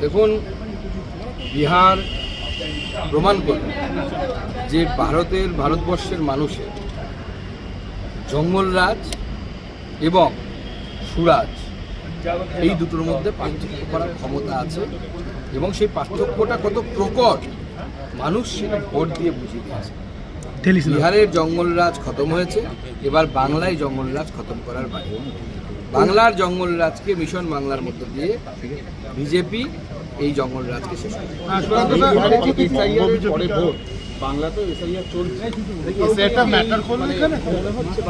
দেখুন বিহার প্রমাণ করল যে ভারতের ভারতবর্ষের মানুষের জঙ্গলরাজ এবং সুরাজ এই দুটোর মধ্যে পার্থক্য করার ক্ষমতা আছে এবং সেই পার্থক্যটা কত প্রকট মানুষ সেটা ভোট দিয়ে বুঝিয়ে দিয়েছে। বিহারের জঙ্গলরাজ খতম হয়েছে এবার বাংলায় জঙ্গলরাজ খতম করার বাকি বাংলার জঙ্গলরাজকে মিশন বাংলার মধ্য দিয়ে বিজেপি এই শেষ এসআইআর চলছে। এসআইআরটা ম্যাটার করল এখানে? হচ্ছে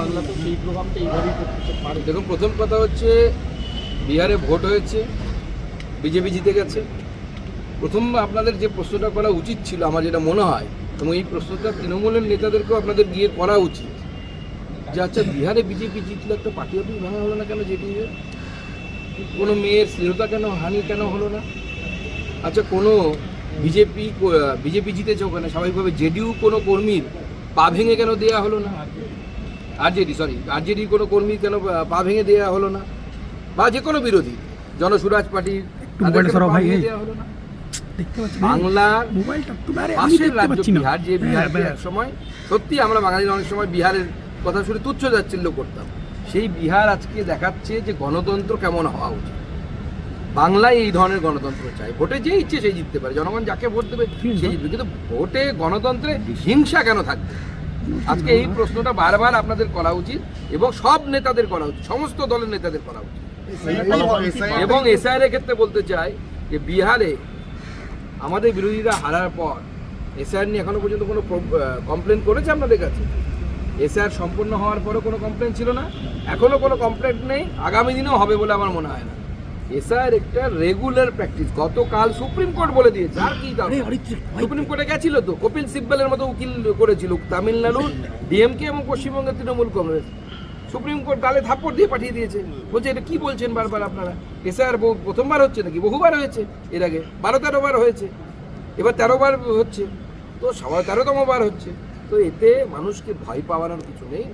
সেই প্রভাবটা এইভাবেই করতে পারে। দেখুন প্রথম কথা হচ্ছে বিহারে ভোট হয়েছে বিজেপি জিতে গেছে। প্রথম আপনাদের যে প্রশ্নটা করা উচিত ছিল আমার যেটা মনে হয় এবং এই প্রশ্নটা তৃণমূলের নেতাদেরকেও আপনাদের গিয়ে করা উচিত। যে আচ্ছা বিহারে বিজেপি জিতলো একটা পার্টি অফিস ভাঙা হলো না কেন জেডিইউ কোনো মেয়ের স্নেহতা কেন হানি কেন হলো না? আচ্ছা কোনো বিজেপি বিজেপি জিতেছে ওখানে স্বাভাবিকভাবে জেডিউ কোনো কর্মীর পা ভেঙে কেন দেওয়া হলো না? আরজেডি সরি আরজেডি কোনো কর্মী কেন পা- ভেঙে দেওয়া হলো না? বা যে কোনো বিরোধী জনসুরাজ পার্টির? বাংলার পাশের রাজ্য বিহার যে বিহারকে এক সময় সত্যি আমরা বাঙালিরা অনেক সময় বিহারের কথা শুনে তুচ্ছ যাচ্ছিল্য করতাম। সেই বিহার আজকে দেখাচ্ছে যে গণতন্ত্র কেমন হওয়া উচিত। বাংলায় এই ধরনের গণতন্ত্র চাই। ভোটে যে ইচ্ছে সেই জিততে পারে জনগণ যাকে ভোট দেবে সেই জিতবে। কিন্তু ভোটে গণতন্ত্রে হিংসা কেন থাকবে? আজকে এই প্রশ্নটা বারবার আপনাদের করা উচিত এবং সব নেতাদের করা উচিত সমস্ত দলের নেতাদের করা উচিত। এবং এসআইআর ক্ষেত্রে বলতে চাই যে বিহারে আমাদের বিরোধীরা হারার পর এসআইআর নিয়ে এখনও পর্যন্ত কোনো কমপ্লেন করেছে আপনাদের কাছে? এসআইআর সম্পূর্ণ হওয়ার পরও কোনো কমপ্লেন ছিল না। এখনও কোনো কমপ্লেন নেই। আগামী দিনেও হবে বলে আমার মনে হয় না। এসআইআর একটা রেগুলার প্র্যাকটিস গতকাল সুপ্রিম কোর্ট বলে দিয়েছে। আর কি? সুপ্রিম কোর্টে গেছিল তো? কপিল সিব্বলের মতো উকিল করেছিল। তামিলনাড়ুর ডিএমকে এবং পশ্চিমবঙ্গের তৃণমূল কংগ্রেস। সুপ্রিম কোর্ট গালে থাপ্পড় দিয়ে পাঠিয়ে দিয়েছে। বলছে এটা কি বলছেন বারবার আপনারা? এসআর প্রথমবার হচ্ছে নাকি? বহুবার হয়েছে এর আগে। বারো তেরো বার হয়েছে। এবার তেরো বার হচ্ছে। তো সবার তেরোতম বার হচ্ছে। তো এতে মানুষকে ভয় পাওয়ানোর কিছু নেই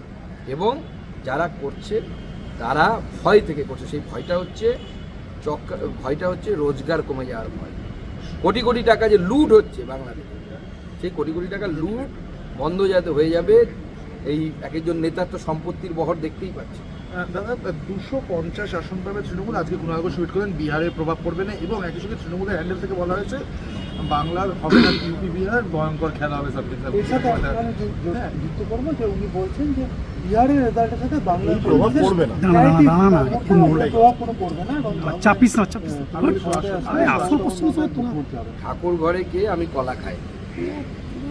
এবং যারা করছে, তারা ভয় থেকে করছে। সেই ভয়টা হচ্ছে চক্র ভয়টা হচ্ছে রোজগার কমে যাওয়ার ভয়। কোটি কোটি টাকা যে লুট হচ্ছে বাংলাদেশে, সেই কোটি কোটি টাকা লুট বন্ধ যাতে হয়ে যাবে, এই এক একজন নেতার তো সম্পত্তির বহর দেখতেই পাচ্ছি। দাদা দুশো পঞ্চাশ আসন পাবে তৃণমূল। আজকে কুণাল ঘোষ টুইট করেন বিহারের প্রভাব পড়বে না এবং একই সঙ্গে তৃণমূলের হ্যান্ডেল থেকে বলা হয়েছে বাংলার হবে না ইউপি বিহার ভয়ঙ্কর খেলা হবে সব কিছু এর সাথে আপনারা যু- যু- যুক্ত করব যে উনি বলছেন যে বিহারের রেজাল্টের সাথে বাংলার প্রভাব পড়বে না। না, প্রভাব কোনো পড়বে চাপিস চাপিস আসল প্রশ্ন তো ঠাকুর ঘরে গিয়ে আমি কলা খাই?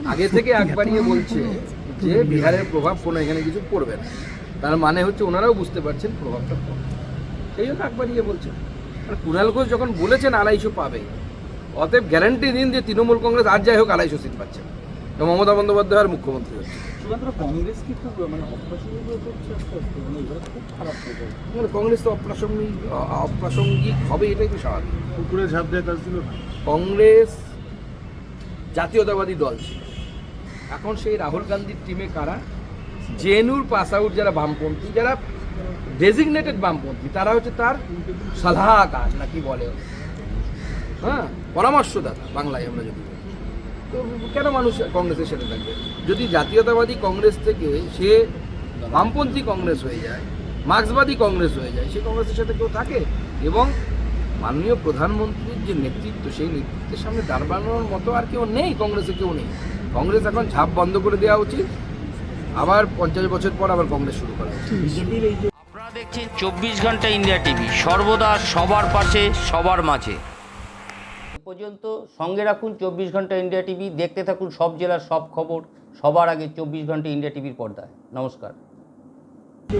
আগে থেকে একবারিয়ে বলছে যে বিহারের প্রভাব কোনো এখানে কিছু পড়বে না। তার মানে হচ্ছে ওনারাও বুঝতে পারছেন প্রভাবটা পড়বে সেই জন্য একবার ইয়ে বলছেন আর কুণাল ঘোষ যখন বলেছেন আড়াইশো পাবে অতএব গ্যারান্টি দিন যে তৃণমূল কংগ্রেস আর যাই হোক আড়াইশো সিট পাচ্ছে। মমতা বন্দ্যোপাধ্যায় আর মুখ্যমন্ত্রী হচ্ছে। কংগ্রেস কি মানে হয়ে মানে হয়ে মানে কংগ্রেস তো অপ্রাসঙ্গিক অপ্রাসঙ্গিক হবে এটাই তো স্বাভাবিক। পুকুরে ঝাঁপ দেয় তার ছিল কংগ্রেস জাতীয়তাবাদী দল ছিল। এখন সেই রাহুল গান্ধীর টিমে কারা? জেনুর পাস আউট যারা বামপন্থী, যারা ডেজিগনেটেড বামপন্থী, তারা হচ্ছে তার সলাহকার, না কি বলে? হ্যাঁ পরামর্শদাতা বাংলায় আমরা যদি তো কেন মানুষ কংগ্রেসের সাথে থাকবে? যদি জাতীয়তাবাদী কংগ্রেস থেকে সে বামপন্থী কংগ্রেস হয়ে যায়, মার্ক্সবাদী কংগ্রেস হয়ে যায়, সে কংগ্রেসের সাথে কেউ থাকে? এবং মাননীয় প্রধানমন্ত্রীর যে নেতৃত্ব, সেই নেতৃত্বের সামনে দাঁড়ানোর মতো আর কেউ নেই, কংগ্রেসে কেউ নেই। কংগ্রেস এখন ঝাঁপ বন্ধ করে দেওয়া উচিত। আবার পঞ্চাশ বছর পর আবার কংগ্রেস শুরু করা। আপনারা দেখছেন চব্বিশ ঘণ্টা ইন্ডিয়া টিভি, সর্বদা সবার পাশে, সবার মাঝে। পর্যন্ত সঙ্গে রাখুন চব্বিশ ঘণ্টা ইন্ডিয়া টিভি, দেখতে থাকুন সব জেলার সব খবর, সবার আগে চব্বিশ ঘণ্টা ইন্ডিয়া টিভির পর্দায়। নমস্কার।